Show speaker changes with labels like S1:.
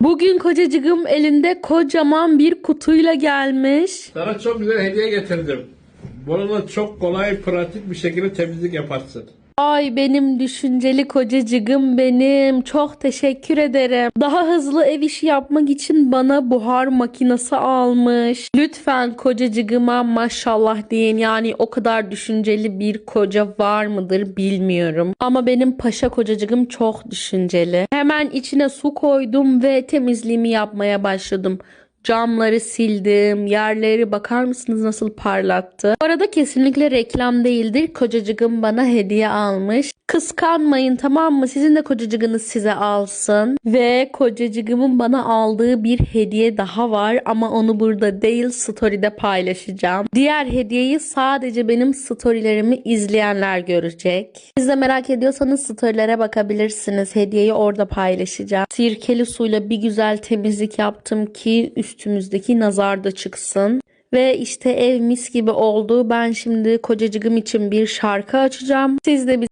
S1: Bugün kocacığım elinde kocaman bir kutuyla gelmiş.
S2: Sana çok güzel hediye getirdim. Bununla çok kolay, pratik bir şekilde temizlik yaparsın.
S1: Ay benim düşünceli kocacığım benim. Çok teşekkür ederim. Daha hızlı ev işi yapmak için bana buhar makinesi almış. Lütfen kocacığıma maşallah deyin. Yani o kadar düşünceli bir koca var mıdır bilmiyorum. Ama benim paşa kocacığım çok düşünceli. Hemen içine su koydum ve temizliğimi yapmaya başladım. Camları sildim, yerleri bakar mısınız nasıl parlattı. Bu arada kesinlikle reklam değildir. Kocacığım bana hediye almış. Kıskanmayın tamam mı? Sizin de kocacığınız size alsın. Ve kocacığımın bana aldığı bir hediye daha var ama onu burada değil story'de paylaşacağım. Diğer hediyeyi sadece benim storylerimi izleyenler görecek. Siz de merak ediyorsanız storylere bakabilirsiniz. Hediyeyi orada paylaşacağım. Sirkeli suyla bir güzel temizlik yaptım ki üstümüzdeki nazar da çıksın. Ve işte ev mis gibi oldu. Ben şimdi kocacığım için bir şarkı açacağım. Siz de